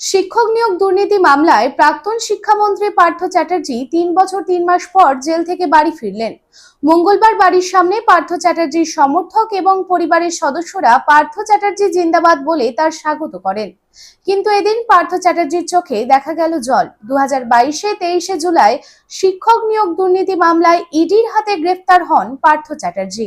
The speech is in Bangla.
শিক্ষক নিয়োগ দুর্নীতি মামলায় প্রাক্তন শিক্ষামন্ত্রী পার্থ চ্যাটার্জি তিন বছর তিন মাস পর জেল থেকে বাড়ি ফিরলেন। মঙ্গলবার বাড়ির সামনে পার্থ চ্যাটার্জির সমর্থক এবং পরিবারের সদস্যরা পার্থ চ্যাটার্জি জিন্দাবাদ বলে তার স্বাগত করেন। কিন্তু এদিন পার্থ চ্যাটার্জির চোখে দেখা গেল জল। দু হাজার বাইশে তেইশে জুলাই শিক্ষক নিয়োগ দুর্নীতি মামলায় ইডির হাতে গ্রেফতার হন পার্থ চ্যাটার্জি।